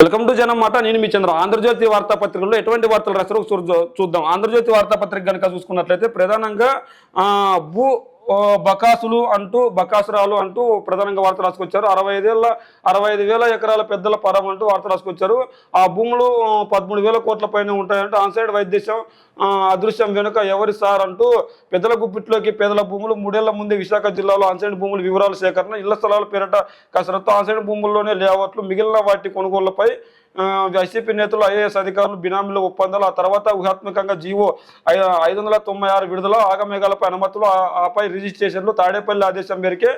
Welcome to జనం మాట. నేను మీ చంద్ర. ఆంధ్రజ్యోతి వార్తాపత్రికలో ఎటువంటి వార్తలు రాస్తారో చూద్దాం చూద్దాం. ఆంధ్రజ్యోతి వార్తాపత్రిక కనుక చూసుకున్నట్లయితే ప్రధానంగా ఆ, భూ బకాసులు అంటూ బకాసురాలు అంటూ ప్రధానంగా వార్త రాసుకొచ్చారు. అరవై ఐదేళ్ళ అరవై ఐదు వేల ఎకరాల పెద్దల పరం అంటూ వార్త రాసుకొచ్చారు. ఆ భూములు పదమూడు వేల కోట్ల పైన ఉంటాయంటూ ఆన్ సైడ్ అదృశ్యం వెనుక ఎవరి సార్ అంటూ పెద్దల గుప్పిట్లోకి పేదల భూములు మూడేళ్ళ ముందే విశాఖ జిల్లాలో ఆన్సైడ్ భూముల వివరాల సేకరణ ఇళ్ళ స్థలాల పేరట కసరత్తు ఆన్సైడ్ భూముల్లోనే లేఅవుట్లు మిగిలిన వాటి కొనుగోళ్ళపై వైసీపీ నేతలు ఐఏఎస్ అధికారులు బినామీల ఒప్పందాలు ఆ తర్వాత ఊహాత్మకంగా జీవో ఐదు వందల తొంభై ఆరు విడుదల ఆగమేఘాలపై అనుమతులు ఆపై రిజిస్ట్రేషన్లు తాడేపల్లి ఆదేశం మేరకే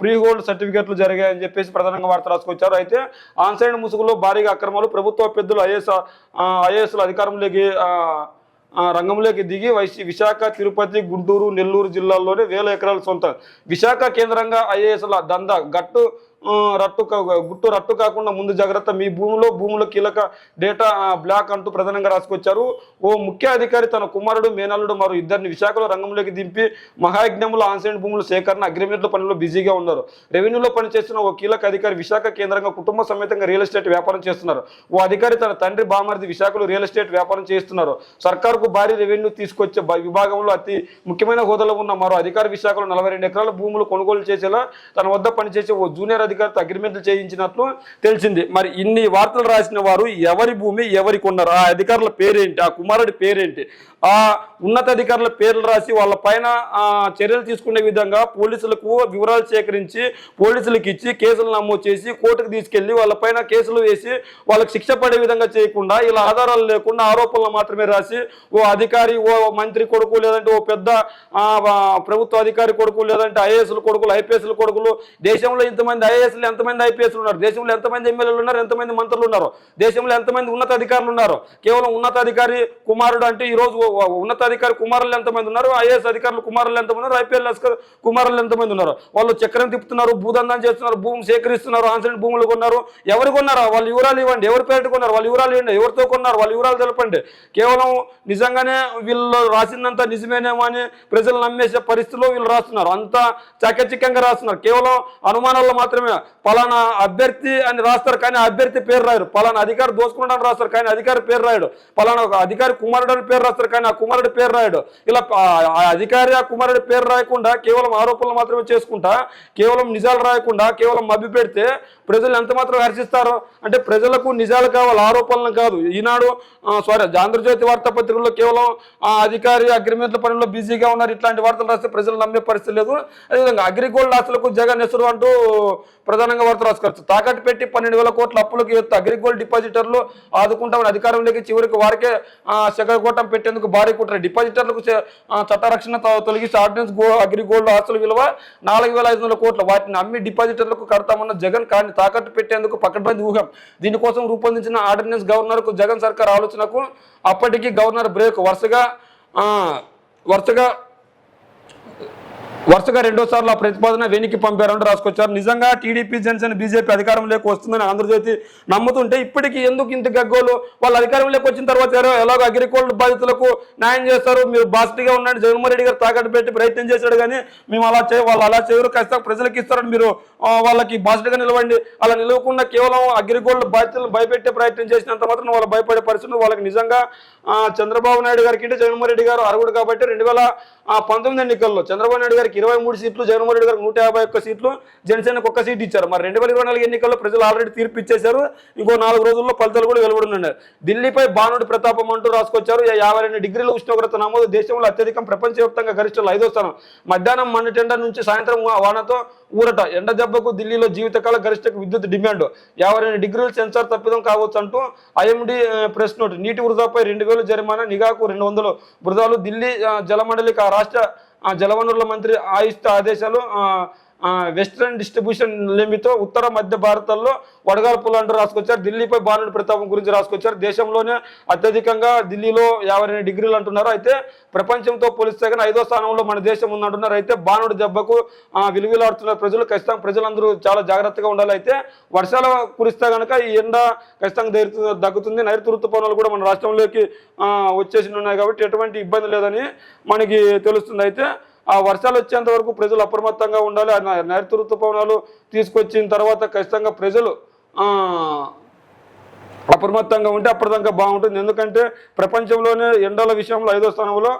ప్రీ హోల్డ్ సర్టిఫికెట్లు జరిగాయని చెప్పేసి ప్రధానంగా వార్త రాసుకొచ్చారు. అయితే ఆన్సైడ్ ముసుగులో భారీగా అక్రమాలు ప్రభుత్వ పెద్దలు ఐఏఎస్ ఐఏఎస్లు అధికారంలోకి రంగంలోకి దిగి వైసీ విశాఖ తిరుపతి గుంటూరు నెల్లూరు జిల్లాల్లోనే వేల ఎకరాల సొంత విశాఖ కేంద్రంగా ఐఏఎస్ల దందా గట్టు రట్టు గుట్టు రట్టు కాకుండా ముందు జాగ్రత్త. మీ భూమిలో భూముల కీలక డేటా బ్లాక్ అంటూ ప్రధానంగా రాసుకొచ్చారు. ఓ ముఖ్య అధికారి తన కుమారుడు మేనల్లుడు మరో ఇద్దరిని విశాఖలో రంగంలోకి దింపి మహాయజ్ఞముల ఆన్సైన్ భూముల సేకరణ అగ్రిమెంట్ల పనిలో బిజీగా ఉన్నారు. రెవెన్యూలో పనిచేస్తున్న ఓ కీలక అధికారి విశాఖ కేంద్రంగా కుటుంబ సమేతంగా రియల్ ఎస్టేట్ వ్యాపారం చేస్తున్నారు. ఓ అధికారి తన తండ్రి బామర్ది విశాఖలో రియల్ ఎస్టేట్ వ్యాపారం చేస్తున్నారు. సర్కార్కు భారీ రెవెన్యూ తీసుకొచ్చే విభాగంలో అతి ముఖ్యమైన హోదాలో ఉన్న మరో అధికారి విశాఖలో నలభై రెండు ఎకరాల భూములు కొనుగోలు చేసేలా తన వద్ద పనిచేసే ఓ జూనియర్ అధికారితో అగ్రిమెంట్లు చేయించినట్లు తెలిసింది. మరి ఇన్ని వార్తలు రాసిన వారు ఎవరి భూమి ఎవరికి ఉన్నారు? ఆ అధికారుల పేరేంటి? ఆ కుమారుడి పేరేంటి? ఆ ఉన్నతాధికారుల పేర్లు రాసి వాళ్ళ పైన చర్యలు తీసుకునే విధంగా పోలీసులకు వివరాలు సేకరించి పోలీసులకు ఇచ్చి కేసులు నమోదు చేసి కోర్టుకు తీసుకెళ్ళి వాళ్ళ పైన కేసులు వేసి వాళ్ళకి శిక్ష పడే విధంగా చేయకుండా ఇలా ఆధారాలు లేకుండా ఆరోపణలు మాత్రమే రాసి ఓ అధికారి ఓ మంత్రి కొడుకు లేదంటే ఓ పెద్ద ప్రభుత్వ అధికారి కొడుకు లేదంటే ఐఏఎస్ల కొడుకులు ఐపీఎస్ల కొడుకులు దేశంలో ఇంతమంది ఐఏఎస్లు ఎంతమంది ఐపీఎస్లు ఉన్నారు? దేశంలో ఎంతమంది ఎమ్మెల్యేలు ఉన్నారు? ఎంతమంది మంత్రులు ఉన్నారు? దేశంలో ఎంతమంది ఉన్నతాధికారులు ఉన్నారు? కేవలం ఉన్నతాధికారి కుమారుడు అంటే ఈ రోజు ఉన్నతాధికారి కుమారులు ఎంతమంది ఉన్నారు? ఐఏఎస్ అధికారులు కుమారులు ఎంతమంది ఉన్నారు? ఐపీఎల్ఎస్ కుమారులు ఎంతమంది ఉన్నారు? వాళ్ళు చక్రం తిప్పుతున్నారు భూదందం చేస్తున్నారు భూమి సేకరిస్తున్నారు ఆన్సైడ్ భూములు కొన్నారు. ఎవరు కొన్నారు? వాళ్ళు వివరాలు ఇవ్వండి. ఎవరు పేరు కొన్నారు? వాళ్ళు వివరాలు ఇవ్వండి. ఎవరితో కొన్నారు? వాళ్ళ వివరాలు తెలపండి. కేవలం నిజంగానే వీళ్ళు రాసిందంతా నిజమేనేమో అని ప్రజలు నమ్మేసే పరిస్థితిలో వీళ్ళు రాస్తున్నారు. అంతా చాకచక్యంగా రాస్తున్నారు. కేవలం అనుమానాల్లో మాత్రమే పలానా అభ్యర్థి అని రాస్తారు కానీ అభ్యర్థి పేరు రాయరు పలానా అధికారి దోసుకున్నాడని రాస్తారు కానీ అధికారి పేరు రాయడు. పలానా ఒక అధికారి కుమారుడు అని పేరు రాస్తారు కానీ ఆ కుమారుడు పేరు రాయడు. ఇలా ఆ- అధికారి ఆ కుమారుడు పేరు రాయకుండా కేవలం ఆరోపణలు మాత్రమే చేసుకుంటా కేవలం నిజాలు రాయకుండా కేవలం మభ్య పెడితే ప్రజలు ఎంత మాత్రం హర్షిస్తారు? అంటే ప్రజలకు నిజాలు కావాలి ఆరోపణలు కాదు. ఈనాడు సారీ ఆంధ్రజ్యోతి వార్తాపత్రికల్లో కేవలం ఆ అధికారి అగ్రిమెంట్ల పనిలో బిజీగా ఉన్నారు. ఇట్లాంటి వార్తలు రాస్తే ప్రజలు నమ్మే పరిస్థితి లేదు. అదేవిధంగా అగ్రిగోల్డ్ ఆస్తులకు జగన్ ఎసురు అంటూ ప్రధానంగా వార్త రాసుకోవచ్చు. తాకట్టు పెట్టి పన్నెండు వేల కోట్ల అప్పులకు ఎత్తు అగ్రిగోల్డ్ డిపాజిటర్లు ఆదుకుంటామని అధికారంలోకి చివరికి వారికే ఆ, పెట్టేందుకు భారీ కుట్ర. డిపాజిటర్లకు చట్టరక్షణ త- తొలగిస్తే ఆర్డినెన్స్ గో అగ్రిగోల్డ్ ఆస్తుల విలువ నాలుగు వేల ఐదు వందల కోట్ల. వాటిని అమ్మి డిపాజిటర్లకు కడతామన్న జగన్ కానీ తాకట్టు పెట్టేందుకు పకడ్బందీ ఊహం. దీనికోసం రూపొందించిన ఆర్డినెన్స్ గవర్నర్కు జగన్ సర్కార్ ఆలోచనకు అప్పటికి గవర్నర్ బ్రేక్. వరుసగా వరుసగా వరుసగా రెండో సార్లు ఆ ప్రతిపాదన వెనక్కి పంపారంటూ రాసుకొచ్చారు. నిజంగా టీడీపీ జనసేన బీజేపీ అధికారంలోకి వస్తుందని ఆంధ్రజ్యోతి నమ్ముతుంటే ఇప్పటికీ ఎందుకు ఇంత గగ్గోలు? వాళ్ళు అధికారంలోకి వచ్చిన తర్వాత ఎలాగో- ఎలాగో అగ్రికల్చర్ బాధితులకు న్యాయం చేస్తారు. మీరు బాసిటీగా ఉండండి. జగన్మోహన్ రెడ్డి గారు తాకట్టు పెట్టి ప్రయత్నం చేశాడు కానీ మేము అలా చేయ వాళ్ళు అలా చేయరు. ఖచ్చితంగా ప్రజలకు ఇస్తారని మీరు వాళ్ళకి బాసిటీగా నిలవండి. అలా నిలవకుండా కేవలం అగ్రిగోల్డ్ బాధితులను భయపెట్టే ప్రయత్నం చేసినంత మాత్రం వాళ్ళు భయపడే పరిస్థితులు వాళ్ళకి నిజంగా చంద్రబాబు నాయుడు గారికి అంటే జగన్మోహన్ రెడ్డి గారు అరుగుడు కాబట్టి రెండు వేల ఆ, పంతొమ్మిది ఎన్నికల్లో చంద్రబాబు నాయుడు గారికి ఇరవై మూడు సీట్లు జగన్మోహన్ రెడ్డి గారికి నూట యాభై ఒక్క సీట్లు జనసేనకు ఒక్క సీట్ ఇచ్చారు. మరి రెండు వేల ఇరవై నాలుగు ఎన్నికల్లో ప్రజలు ఆల్రెడీ తీర్పు ఇచ్చేశారు. ఇంకో నాలుగు రోజుల్లో ఫలితాలు కూడా వెలువడున్నాయి ఢిల్లీపై బాణుడి ప్రతాపం అంటూ రాసుకొచ్చారు. యా- యాభై రెండు డిగ్రీల ఉష్ణోగ్రత నమోదు దేశంలో అత్యధికం ప్రపంచవ్యాప్తంగా గరిష్టలు ఐదో స్థానం. మధ్యాహ్నం మండటెండ నుంచి సాయంత్రం వానతో ఊరట. ఎండ దెబ్బకు ఢిల్లీలో జీవితకాల గరిష్టకు విద్యుత్ డిమాండ్. యాభై రెండు డిగ్రీలు సెన్సార్ తప్పిదం కావచ్చు అంటూ ఐఎండి ప్రెస్ నోట్. నీటి వృధాపై రెండు వేలు జరిమానా నిఘాకు రెండు వందలు. వృధాలు ఢిల్లీ జలమండలి జలమండలికి రాష్ట్ర జలవనరుల మంత్రి ఆయుష్ట ఆదేశాలు ఆ, వెస్ట్రన్ డిస్ట్రిబ్యూషన్ లేమితో ఉత్తర మధ్య భారతంలో వడగాల్పులు అంటూ రాసుకొచ్చారు. ఢిల్లీపై బాణుడి ప్రతాపం గురించి రాసుకొచ్చారు. దేశంలోనే అత్యధికంగా ఢిల్లీలో యాభై రెండు డిగ్రీలు అంటున్నారు. అయితే ప్రపంచంతో పోలిస్తే కానీ ఐదో స్థానంలో మన దేశం ఉందంటున్నారు. అయితే బాణుడి దెబ్బకు ఆ, విలువిలాడుతున్న ప్రజలు ఖచ్చితంగా ప్రజలందరూ చాలా జాగ్రత్తగా ఉండాలి. అయితే వర్షాలు కురిస్తే కనుక ఈ ఎండ ఖచ్చితంగా దగ్గుతుంది నైరుతి ఋతుపవనాలు కూడా మన రాష్ట్రంలోకి వచ్చేసి ఉన్నాయి కాబట్టి ఎటువంటి ఇబ్బంది లేదని మనకి తెలుస్తుంది. అయితే ఆ వర్షాలు వచ్చేంత వరకు ప్రజలు అప్రమత్తంగా ఉండాలి ఆ నైరుతి ఋతుపవనాలు తీసుకొచ్చిన తర్వాత ఖచ్చితంగా ప్రజలు అప్రమత్తంగా ఉంటే అప్రదంగా బాగుంటుంది. ఎందుకంటే ప్రపంచంలోనే ఎండల విషయంలో ఐదో స్థానంలో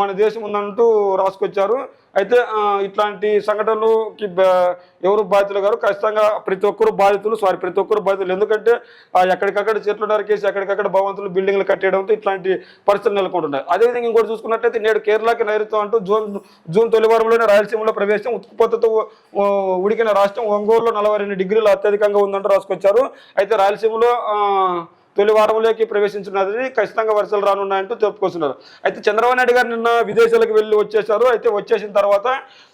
మన దేశం ఉందంటూ రాసుకొచ్చారు. అయితే ఇట్లాంటి సంఘటనలుకి ఎవరు బాధితులు గారు ఖచ్చితంగా ప్రతి ఒక్కరు బాధితులు సారీ ప్రతి ఒక్కరు బాధితులు. ఎందుకంటే ఆ, ఎక్కడికక్కడ చెట్లు నరికేసి ఎక్కడికక్కడ భవంతులు బిల్డింగ్లు కట్టేయడంతో ఇట్లాంటి పరిస్థితులు నెలకొంటున్నాయి. అదేవిధంగా ఇంకోటి చూసుకున్నట్లయితే నేడు కేరళకి నైరుతం అంటూ జూన్ జూన్ తొలి వారంలోనే రాయలసీమలో ప్రవేశం ఉత్పత్తితో ఉడికిన రాష్ట్రం ఒంగోలులో నలభై రెండు డిగ్రీలు అత్యధికంగా ఉందంటూ రాసుకొచ్చారు. అయితే రాయలసీమలో తొలి వారంలోకి ప్రవేశించినది ఖచ్చితంగా వర్షాలు రానున్నాయంటూ చెప్పుకొస్తున్నారు. అయితే చంద్రబాబు నాయుడు గారు నిన్న విదేశాలకు వెళ్ళి వచ్చేసారు అయితే వచ్చేసిన తర్వాత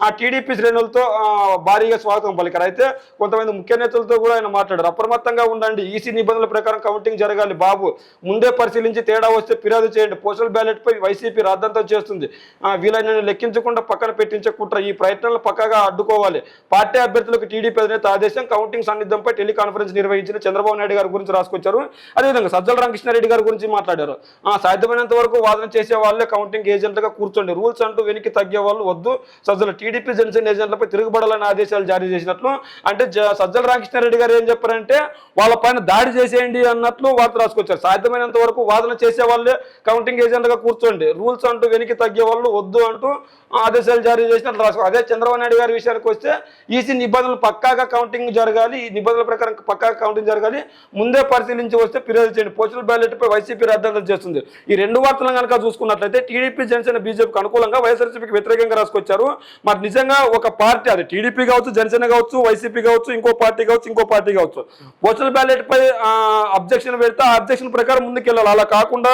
ఆ టీడీపీ శ్రేణులతో భారీగా స్వాగతం పలికారు. అయితే కొంతమంది ముఖ్య నేతలతో కూడా ఆయన మాట్లాడారు. అప్రమత్తంగా ఉండండి. ఈసీ నిబంధనల ప్రకారం కౌంటింగ్ జరగాలి బాబు. ముందే పరిశీలించి తేడా వస్తే ఫిర్యాదు చేయండి. పోస్టల్ బ్యాలెట్ పై వైసీపీ రాద్దంతం చేస్తుంది. వీలైన లెక్కించకుండా పక్కన పెట్టించే కుట్ర ఈ ప్రయత్నాలను పక్కగా అడ్డుకోవాలి. పార్టీ అభ్యర్థులకు టీడీపీ అధినేత ఆదేశం కౌంటింగ్ సన్నిధంపై టెలికాన్ఫరెన్స్ నిర్వహించిన చంద్రబాబు నాయుడు గారి గురించి రాసుకొచ్చారు. అది అదేవిధంగా సజ్జల రామకృష్ణారెడ్డి గారి గురించి మాట్లాడారు. ఆ, సాధ్యమైనంత వరకు వాదన చేసే వాళ్ళే కౌంటింగ్ ఏజెంట్లుగా కూర్చోండి. రూల్స్ అంటూ వెనక్కి తగ్గే వాళ్ళు వద్దు. సజ్జల టీడీపీ జనసేన ఏజెంట్లపై తిరుగుబడాలని ఆదేశాలు జారీ చేసినట్లు అంటే సజ్జల రామకృష్ణారెడ్డి గారు ఏం చెప్పారంటే వాళ్ళ పైన దాడి చేసేయండి అన్నట్లు వార్త రాసుకొచ్చారు. సాధ్యమైనంత వరకు వాదన చేసే వాళ్ళే కౌంటింగ్ ఏజెంట్గా కూర్చోండి. రూల్స్ అంటూ వెనక్కి తగ్గే వాళ్ళు వద్దు అంటూ ఆదేశాలు జారీ చేసినట్లు రాసుకో అదే చంద్రబాబు నాయుడు గారి విషయానికి వస్తే ఈసీ నిబంధనలు పక్కాగా కౌంటింగ్ జరగాలి. ఈ నిబంధనల ప్రకారం పక్కాగా కౌంటింగ్ జరగాలి. ముందే పరిశీలించి వస్తే ఫిర్యాదు చేయండి. పోస్టల్ బ్యాలెట్ పై వైసీపీ రద్దు చేస్తుంది. ఈ రెండు వార్తలను కనుక చూసుకున్నట్లయితే టీడీపీ జనసేన బీజేపీకి అనుకూలంగా వైఎస్ఆర్సీపీకి వ్యతిరేకంగా రాసుకొచ్చారు. మరి నిజంగా ఒక పార్టీ అది టీడీపీ కావచ్చు జనసేన కావచ్చు వైసీపీ కావచ్చు ఇంకో పార్టీ కావచ్చు ఇంకో పార్టీ కావచ్చు. పోస్టల్ బ్యాలెట్ పై అబ్జెక్షన్ పెడితే ఆ అబ్జెక్షన్ ప్రకారం ముందుకెళ్ళాలి. అలా కాకుండా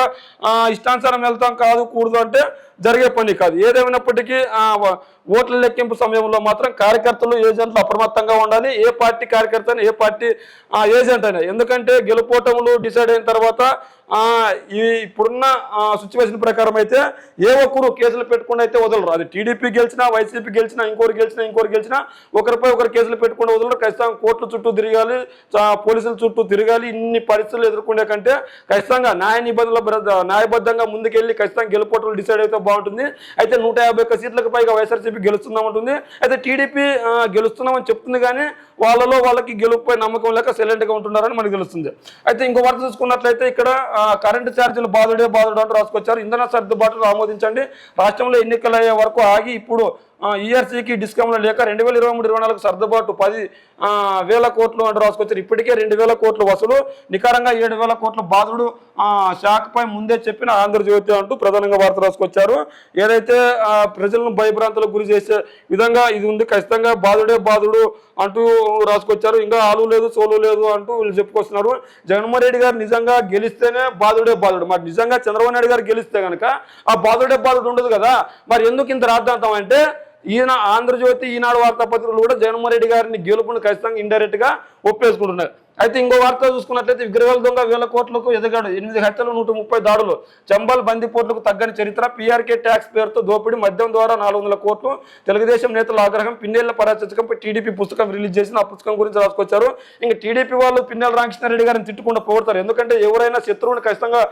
ఇష్టానుసారం వెళ్తాం కాదు కూడదు అంటే జరిగే పని కాదు. ఏదేమైనప్పటికీ ఓట్ల లెక్కింపు సమయంలో మాత్రం కార్యకర్తలు ఏజెంట్లు అప్రమత్తంగా ఉండాలి. ఏ పార్టీ కార్యకర్త ఏ పార్టీ ఆ, ఏజెంట్ అయినా. ఎందుకంటే గెలుపోటములు డిసైడ్ అయిన తర్వాత ఈ ఇప్పుడున్న సిచ్యువేషన్ ప్రకారం అయితే ఏ ఒక్కరు కేసులు పెట్టుకుండా అయితే వదలరు. అది టీడీపీ గెలిచినా వైసీపీ గెలిచినా ఇంకోరు గెలిచినా ఇంకోరు గెలిచినా ఒకరిపై ఒకరు కేసులు పెట్టుకుండా వదలరు. ఖచ్చితంగా కోర్టుల చుట్టూ తిరగాలి పోలీసుల చుట్టూ తిరగాలి. ఇన్ని పరిస్థితులు ఎదుర్కొనే కంటే ఖచ్చితంగా న్యాయ నిబంధనల న్యాయబద్ధంగా ముందుకెళ్ళి ఖచ్చితంగా గెలుపోటలు డిసైడ్ అయితే బాగుంటుంది. అయితే నూట యాభై ఒక్క సీట్లకు పైగా వైఎస్ఆర్సీపీ గెలుస్తున్నామంటుంది అయితే టీడీపీ గెలుస్తున్నామని చెప్తుంది కానీ వాళ్ళలో వాళ్ళకి గెలుపుపై నమ్మకం లేక సైలెంట్గా ఉంటున్నారని మనకు తెలుస్తుంది. అయితే ఇంకో వార్త చూసుకున్నట్లయితే ఇక్కడ కరెంటు ఛార్జీలు బాధుడే బాధుడు అంటూ రాసుకొచ్చారు. ఇంధన సర్దుబాటును ఆమోదించండి. రాష్ట్రంలో ఎన్నికలు అయ్యే వరకు ఆగి ఇప్పుడు ఈఆర్సీకి డిస్కౌంట్లు లేక రెండు వేల ఇరవై మూడు ఇరవై నాలుగు సర్దుబాటు పది వేల కోట్లు అంటూ రాసుకొచ్చారు. ఇప్పటికే రెండు వేల కోట్లు వసూలు. నికారంగా ఏడు వేల కోట్ల బాధుడు శాఖపై ముందే చెప్పిన ఆంధ్రజ్యోతి అంటూ ప్రధానంగా వార్త రాసుకొచ్చారు. ఏదైతే ప్రజలను భయభ్రాంతులకు గురి చేసే విధంగా ఇది ఉంది ఖచ్చితంగా బాధుడే బాధుడు అంటూ రాసుకొచ్చారు. ఇంకా ఆలు లేదు సోలు లేదు అంటూ వీళ్ళు చెప్పుకొస్తున్నారు. జగన్మోహన్ రెడ్డి గారు నిజంగా గెలిస్తేనే బాధుడే బాధుడు. మరి నిజంగా చంద్రబాబు నాయుడు గారు గెలిస్తే కనుక ఆ బాధుడే బాధుడు ఉండదు కదా. మరి ఎందుకు ఇంత రాద్దాంతం అంటే ఈయన ఆంధ్రజ్యోతి ఈనాడు వార్తాపత్రికలు కూడా జగన్మోహన్ రెడ్డి గారిని గెలుపును ఖచ్చితంగా ఇండైరెక్ట్గా ఒప్పేసుకుంటున్నారు. అయితే ఇంకో వార్త చూసుకున్నట్లయితే విగ్రహాల దొంగ వేల కోట్లకు ఎదగాడు. ఎనిమిది హత్యలు నూట ముప్పై దాడులు. చంబల్ బందిపోట్లకు తగ్గని చరిత్ర పీఆర్కే ట్యాక్స్ పేరుతో దోపిడీ మద్యం ద్వారా నాలుగు వందల కోట్లు తెలుగుదేశం నేతల ఆగ్రహం పిన్నెళ్ళ పరాచకంపై టీడీపీ పుస్తకం రిలీజ్ చేసిన ఆ పుస్తకం గురించి రాసుకొచ్చారు. ఇంకా టీడీపీ వాళ్ళు పిన్నెల రామకృష్ణారెడ్డి గారిని తిట్టుకుండా పోగొడతారు. ఎందుకంటే ఎవరైనా శత్రువుని ఖచ్చితంగా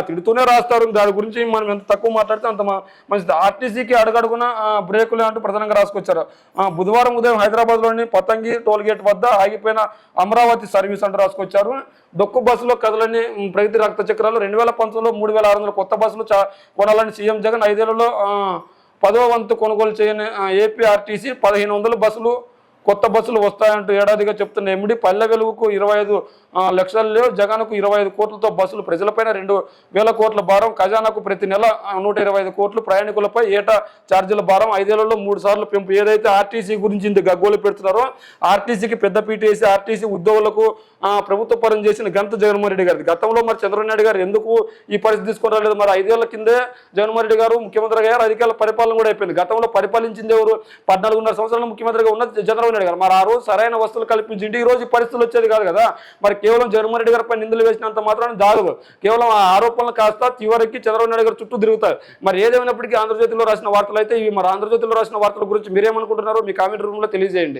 తిడుతూనే రాస్తారు. దాని గురించి మనం ఎంత తక్కువ మాట్లాడితే అంత మంచిది. ఆర్టీసీకి అడుగడుగున బ్రేకులు అంటూ ప్రధానంగా రాసుకొచ్చారు. ఆ, బుధవారం ఉదయం హైదరాబాద్లోని పతంగి టోల్గేట్ వద్ద ఆగిపోయిన అమరావతి సర్వీస్ అంటూ రాసుకొచ్చారు డొక్కు బస్సులో కదలని ప్రగతి రక్త చక్రాలు రెండు వేల పంతొమ్మిదిలో మూడు వేల ఆరు వందల కొత్త బస్సులు కొనాలని సీఎం జగన్ ఐదేళ్ళలో పదవ వంతు కొనుగోలు చేయని ఏపీఆర్టీసీ పదిహేను వందల బస్సులు కొత్త బస్సులు వస్తాయంటూ ఏడాదిగా చెప్తున్న ఎమిడి పల్లె వెలుగుకు ఇరవై ఐదు లక్షల్లో జగన్కు ఇరవై ఐదు కోట్లతో బస్సులు ప్రజలపైన రెండు వేల కోట్ల భారం. ఖజానాకు ప్రతి నెల నూట ఇరవై ఐదు కోట్లు ప్రయాణికులపై ఏటా ఛార్జీల భారం. ఐదేళ్ళలో మూడు సార్లు పెంపు. ఏదైతే ఆర్టీసీ గురించి ఇంత గగ్గోలు పెడుతున్నారో ఆర్టీసీకి పెద్దపీట వేసి ఆర్టీసీ ఉద్యోగులకు ప్రభుత్వ పరం చేసిన గంత జగన్మోహన్ రెడ్డి గారిది. గతంలో మరి చంద్రబాబు నాయుడు గారు ఎందుకు ఈ పరిస్థితి తీసుకుని రాలేదు? మరి ఐదేళ్ళ కిందే జగన్మోహన్ రెడ్డి గారు ముఖ్యమంత్రి గారు అధికారుల పరిపాలన కూడా అయిపోయింది. గతంలో పరిపాలించింది ఎవరు? పద్నాలుగున్నర సంవత్సరాలు ముఖ్యమంత్రిగా ఉన్న చంద్రబాబు ఉన్నాడు కదా. మరి ఆ రోజు సరైన వస్తువులు కల్పించింది ఈ రోజు పరిస్థితులు వచ్చేది కాదు కదా. మరి కేవలం జగన్మోహన్ రెడ్డి గారిపై నిందలు వేసినంత మాత్రం దాగదు కేవలం ఆ ఆరోపణలు కాస్త చివరికి చంద్రబాబు నాయుడు గారు చుట్టూ తిరుగుతారు మరి ఏదేమైనప్పటికీ ఆంధ్రజ్యోతిలో రాసిన వార్తలు అయితే ఇవి. మరి ఆంధ్రజ్యోతిలో రాసిన వార్తల గురించి మీరేమనుకుంటున్నారో మీ కామెంట్ రూమ్లో తెలియజేయండి.